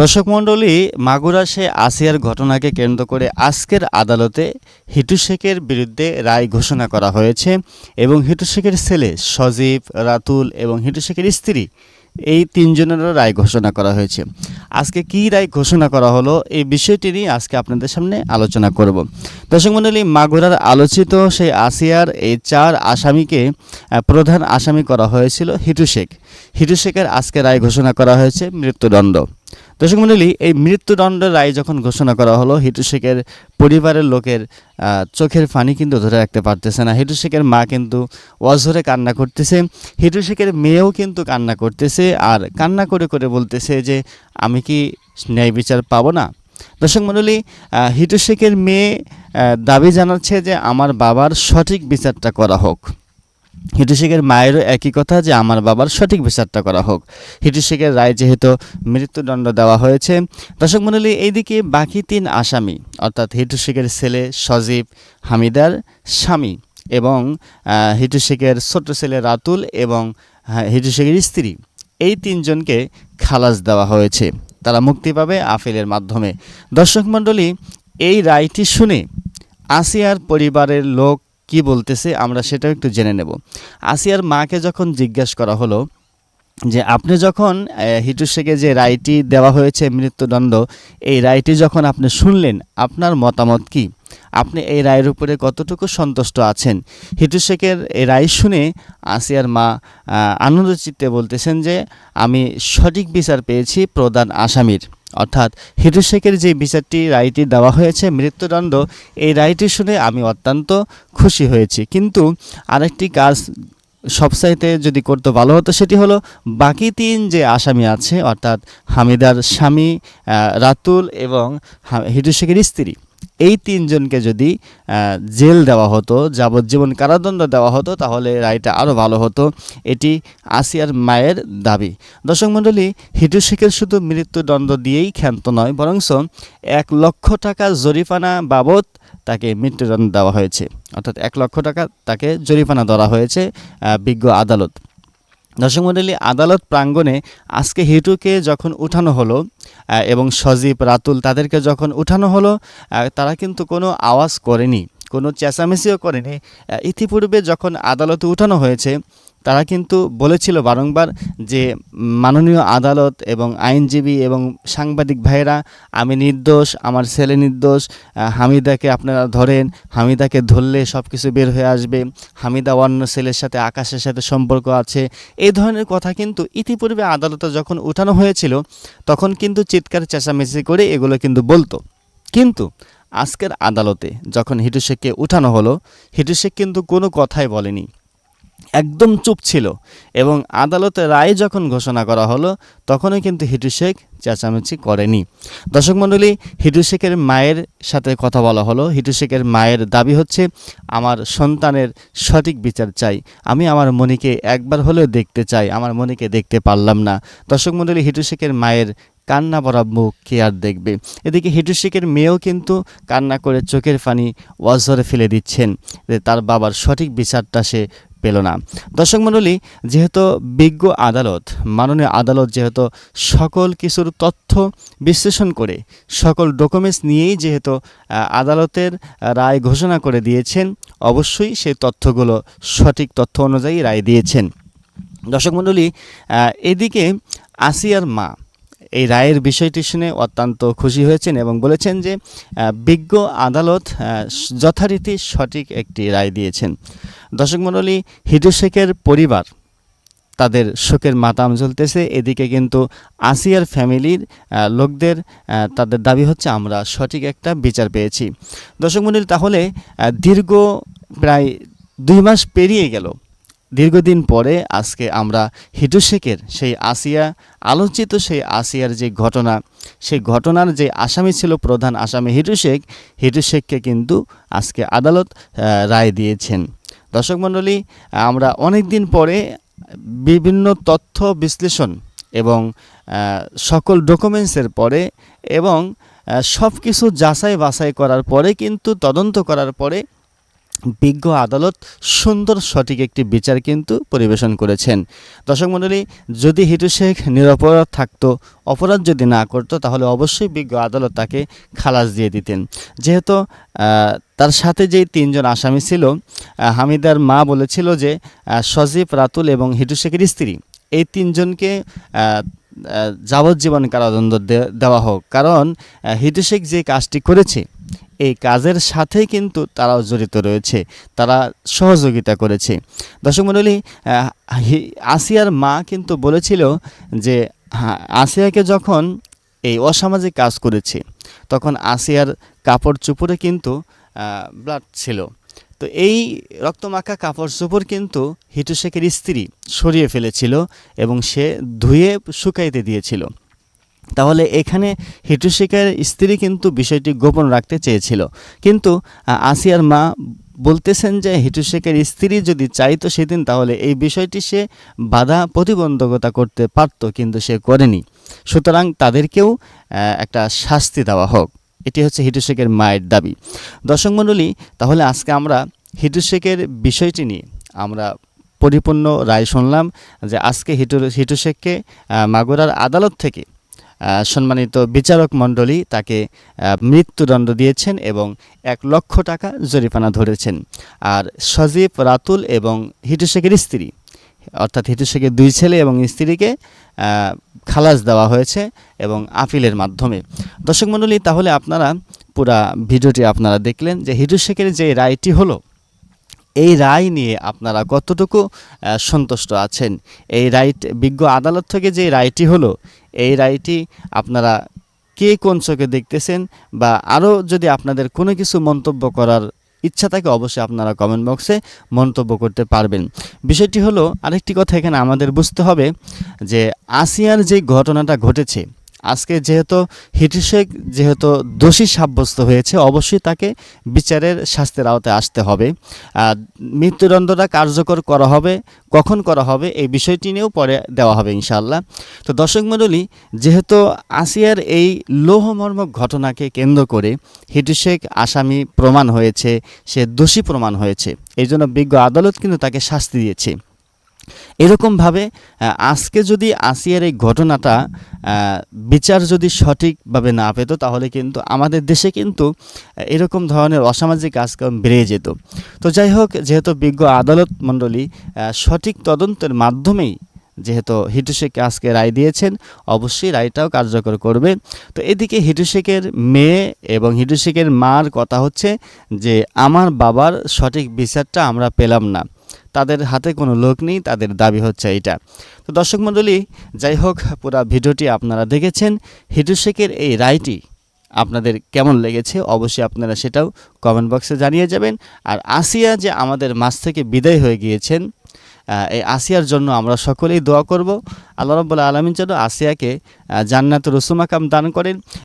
দর্শক মণ্ডলী, মাগুরা সে আসিয়ার ঘটনাকে কেন্দ্র করে আজকের আদালতে হিটু শেখের বিরুদ্ধে রায় ঘোষণা করা হয়েছে এবং হিটু শেখের ছেলে সজীব, রাতুল এবং হিটু শেখের স্ত্রী এই তিনজনেরও রায় ঘোষণা করা হয়েছে। আজকে কি রায় ঘোষণা করা হলো এই বিষয়টি নিয়ে আজকে আপনাদের সামনে আলোচনা করব। দর্শক মণ্ডলী, মাগুরার আলোচিত সেই আসিয়ার এই চার আসামিকে প্রধান আসামি করা হয়েছিল হিটু শেখ। হিটু শেখের আজকে রায় ঘোষণা করা হয়েছে মৃত্যুদণ্ড। দর্শক মণ্ডলী এই মৃত্যুদণ্ডের রায় যখন ঘোষণা করা হলো হিটু শেখের পরিবারের লোকের চোখের পানি কিন্তু ধরে রাখতে পারতেছে না। হিটু শেখের মা কিন্তু অঝরে কান্না করতেছে। হিটু শেখের মেয়েও কিন্তু কান্না করতেছে আর কান্না করে করে বলতেছে যে আমি কি ন্যায় বিচার পাবো না? দর্শক মণ্ডলী আহ, হিটু শেখের মেয়ে দাবি জানাচ্ছে যে আমার বাবার সঠিক বিচারটা করা হোক। হিটু শেখের মায়েরও একই কথা যে আমার বাবার সঠিক বিচারটা করা হোক। হিটু শেখের রায় যেহেতু মৃত্যুদণ্ড দেওয়া হয়েছে, দর্শক মণ্ডলী, এইদিকে বাকি তিন আসামি, অর্থাৎ হিটু শেখের ছেলে সজীব হামিদার স্বামী এবং হিটু শেখের ছোট্ট ছেলে রাতুল এবং হিটু শেখের স্ত্রী, এই তিনজনকে খালাস দেওয়া হয়েছে। তারা মুক্তি পাবে আপিলের মাধ্যমে। দর্শক মণ্ডলী, এই রায়টি শুনে আসিয়ার পরিবারের লোক কি বলতেছে আমরা সেটাও একটু জেনে নেব। আসিয়ার মাকে যখন জিজ্ঞাসা করা হলো যে আপনি যখন হিটু শেখে যে রায়টি দেওয়া হয়েছে মৃত্যুদণ্ড, এই রায়টি যখন আপনি শুনলেন, আপনার মতামত কি? আপনি এই রায়ের উপরে কতটুকু সন্তুষ্ট আছেন? হিটু শেখের এই রায় শুনে আসিয়ার মা আনন্দচিত্তে বলতেছেন যে, আমি সঠিক বিচার পেয়েছি প্রধান আসামির। অর্থাৎ হিটু শেখের যে বিচারটি রায়টি দেওয়া হয়েছে মৃত্যুদণ্ড, এই রায়টি শুনে আমি অত্যন্ত খুশি হয়েছি। কিন্তু আরেকটি কাজ সবসাইতে যদি করতে ভালো হতো সেটি হলো, বাকি তিন যে আসামি আছে, অর্থাৎ হামিদার স্বামী রাতুল এবং হিরু শেখের স্ত্রী এই তিনজনকে যদি জেল দেওয়া হতো, যাবজ্জীবন কারাদণ্ড দেওয়া হতো, তাহলে রায়টা আরও ভালো হতো। এটি আসিয়ার মায়ের দাবি। দর্শক মণ্ডলী, হিটু শেখের শুধু মৃত্যুদণ্ড দিয়েই ক্ষান্ত নয়, বরংস এক লক্ষ টাকা জরিফানা বাবদ তাকে মৃত্যুদণ্ড দেওয়া হয়েছে। অর্থাৎ এক লক্ষ টাকা তাকে জরিফানা ধরা হয়েছে বিজ্ঞ আদালত। দর্শক আদালত প্রাঙ্গণে আজকে হিটুকে যখন উঠানো হলো এবং সজীব, রাতুল তাদেরকে যখন উঠানো হলো তারা কিন্তু কোনো আওয়াজ করেনি, কোনো চেঁচামেচিও করেনি। ইতিপূর্বে যখন আদালতে উঠানো হয়েছে তারা কিন্তু বলেছিল বারংবার যে মাননীয় আদালত এবং আইনজীবী এবং সাংবাদিক ভাইয়েরা, আমি নির্দোষ, আমার ছেলে নির্দোষ হামিদাকে আপনারা ধরেন, হামিদাকে ধরলে সব কিছু বের হয়ে আসবে, হামিদা অন্য ছেলের সাথে আকাশের সাথে সম্পর্ক আছে। এই ধরনের কথা কিন্তু ইতিপূর্বে আদালতে যখন উঠানো হয়েছিল, তখন কিন্তু চিৎকার, চেঁচামেচি করে এগুলো কিন্তু বলতো। কিন্তু আজকের আদালতে যখন হিটু শেখকে উঠানো হলো, হিটু শেখ কিন্তু কোনো কথাই বলেনি। একদম চুপ ছিল এবং আদালতে রায় যখন ঘোষণা করা হলো, তখনই কিন্তু হিটু শেখ চেঁচামেচি করেনি। দর্শক মণ্ডলী, হিটু শেখের মায়ের সাথে কথা বলা হলো। হিটু শেখের মায়ের দাবি হচ্ছে, আমার সন্তানের সঠিক বিচার চাই। আমি আমার মনিকে একবার হলেও দেখতে চাই। আমার মনিকে দেখতে পারলাম না। দর্শক মণ্ডলী, হিটু শেখের মায়ের কান্না ভরা মুখ কে আর দেখবে? এদিকে হিটু শেখের মেয়েও কিন্তু কান্না করে চোখের পানি ওয়াজরে ফেলে দিচ্ছেন যে তার বাবার সঠিক বিচারটা সে পেল না। দর্শক মণ্ডলী, যেহেতু বিজ্ঞ আদালত, মাননীয় আদালত যেহেতু সকল কিছুর তথ্য বিশ্লেষণ করে, সকল ডকুমেন্টস নিয়েই যেহেতু আদালতের রায় ঘোষণা করে দিয়েছেন, অবশ্যই সেই তথ্যগুলো সঠিক তথ্য অনুযায়ী রায় দিয়েছেন। দর্শক মণ্ডলী এদিকে আসিয়ার মা এই রায়ের বিষয়টি শুনে অত্যন্ত খুশি হয়েছেন এবং বলেছেন যে বিজ্ঞ আদালত যথারীতি সঠিক একটি রায় দিয়েছেন। দর্শক মণ্ডলী, হিটু শেখের পরিবার, তাদের শোকের মাতাম জ্বলতেছে। এদিকে কিন্তু আসিয়ার ফ্যামিলির লোকদের তাদের দাবি হচ্ছে, আমরা সঠিক একটা বিচার পেয়েছি। দর্শক মণ্ডলী, তাহলে দীর্ঘ প্রায় দুই মাস পেরিয়ে গেল। দীর্ঘদিন পরে আজকে আমরা হিটু শেখের সেই আসিয়া, আলোচিত সেই আসিয়ার যে ঘটনা, সেই ঘটনার যে আসামি ছিল প্রধান আসামি হিটু শেখ হিটু শেখকে কিন্তু আজকে আদালত রায় দিয়েছেন। দর্শক মণ্ডলী, আমরা অনেক দিন পরে বিভিন্ন তথ্য বিশ্লেষণ এবং সকল ডকুমেন্টসের পরে এবং সব কিছু যাচাই বাছাই করার পরে কিন্তু তদন্ত করার পরে বিজ্ঞ আদালত সুন্দর সঠিক একটি বিচার কিন্তু পরিবেশন করেছেন। দর্শক মণ্ডলী, যদি হিটু শেখ নিরপরাধ থাকতো, অপরাধ যদি না করতো, তাহলে অবশ্যই বিজ্ঞ আদালত তাকে খালাস দিয়ে দিতেন। যেহেতু তার সাথে যেই তিনজন আসামি ছিল হামিদার মা বলেছিল যে সজীব, রাতুল এবং হিটু শেখের স্ত্রী, এই তিনজনকে যাবজ্জীবন কারাদণ্ড দেওয়া হোক। কারণ হিটু শেখ যে কাজটি করেছে এই কাজের সাথেই কিন্তু তারাও জড়িত রয়েছে তারা সহযোগিতা করেছে। দর্শক মণ্ডলী আসিয়ার মা কিন্তু বলেছিল যে হ্যাঁ, আসিয়াকে যখন এই অসামাজিক কাজ করেছে তখন আসিয়ার কাপড় চুপড়ে কিন্তু ব্লাড ছিল। তো এই রক্তমাখা কাপড় চোপড় কিন্তু হিটু শেখের স্ত্রী সরিয়ে ফেলেছিল এবং সে ধুয়ে শুকাইতে দিয়েছিল। তাহলে এখানে হিটু শেখের স্ত্রী কিন্তু বিষয়টি গোপন রাখতে চেয়েছিল। কিন্তু আসিয়ার মা বলতেছেন যে হিটুশেখের স্ত্রী যদি চাইতো সেদিন তাহলে এই বিষয়টি সে বাধা প্রতিবন্ধকতা করতে পারত কিন্তু সে করেনি। সুতরাং তাদেরকেও একটা শাস্তি দেওয়া হোক। এটি হচ্ছে হিটুশেখের মায়ের দাবি। দর্শক মণ্ডলী তাহলে আজকে আমরা হিটু শেখের বিষয়টি নিয়ে আমরা পরিপূর্ণ রায় শুনলাম যে আজকে হিটু হিটু শেখকে আহ, মাগুরার আদালত থেকে সম্মানিত বিচারক মণ্ডলী তাকে মৃত্যুদণ্ড দিয়েছেন এবং এক লক্ষ টাকা জরিমানা ধরেছেন। আর সজীব রাতুল এবং হিটুশেখের স্ত্রী, অর্থাৎ হিটু শেখের দুই ছেলে এবং স্ত্রীকে খালাস দেওয়া হয়েছে এবং আপিলের মাধ্যমে। দর্শক মণ্ডলী, তাহলে আপনারা পুরা ভিডিওটি আপনারা দেখলেন যে হিটুশেখের যে রায়টি হলো এই রায় নিয়ে আপনারা কতটুকু সন্তুষ্ট আছেন? এই রাইট বিজ্ঞ আদালত থেকে যে রায়টি হলো, এই রায়টি আপনারা কে কোন চোখে দেখতেছেন বা আরও যদি আপনাদের কোনো কিছু মন্তব্য করার ইচ্ছা থাকে, অবশ্যই আপনারা কমেন্ট বক্সে মন্তব্য করতে পারবেন। বিষয়টি হলো, আরেকটি কথা এখানে আমাদের বুঝতে হবে যে, আসিয়ার যে ঘটনাটা ঘটেছে আজকে যেহেতু হিটু শেখ যেহেতু দোষী সাব্যস্ত হয়েছে, অবশ্যই তাকে বিচারের শাস্তির আওতায় আসতে হবে। মৃত্যুদণ্ডটা কার্যকর করা হবে, কখন করা হবে এই বিষয়টি নিয়েও পরে দেওয়া হবে ইনশাল্লাহ তো দর্শক মণ্ডলী, যেহেতু আসিয়ার এই লৌহমর্মক ঘটনাকে কেন্দ্র করে হিটু শেখ আসামি প্রমাণ হয়েছে, সে দোষী প্রমাণ হয়েছে এই জন্য বিজ্ঞ আদালত কিন্তু তাকে শাস্তি দিয়েছে। এরকমভাবে আজকে যদি আসিয়ার এই ঘটনাটা বিচার যদি সঠিকভাবে না পেত, তাহলে কিন্তু আমাদের দেশে কিন্তু এরকম ধরনের অসামাজিক কাজকর্ম বেড়ে যেত। তো যাই হোক, যেহেতু বিজ্ঞ আদালত মণ্ডলী সঠিক তদন্তের মাধ্যমেই যেহেতু হিটু শেখকে আজকে রায় দিয়েছেন, অবশ্যই রায়টাও কার্যকর করবে। তো এদিকে হিটু শেখের মেয়ে এবং হিটু শেখের মার কথা হচ্ছে যে, আমার বাবার সঠিক বিচারটা আমরা পেলাম না। তাদের হাতে কোনো লোক নেই, তাদের দাবি হচ্ছে এইটা তো দর্শক মণ্ডলী, যাই হোক, পুরা ভিডিওটি আপনারা দেখেছেন। হিটু শেখের এই রায়টি আপনাদের কেমন লেগেছে অবশ্যই আপনারা সেটাও কমেন্ট বক্সে জানিয়ে যাবেন। আর আসিয়া যে আমাদের মাছ থেকে বিদায় হয়ে গিয়েছেন এই আসিয়ার জন্য আমরা সকলেই দোয়া করব। আল্লাহ রব্বুল আলমিন যেন আসিয়াকে জান্নাত রসুমাকাম দান করেন।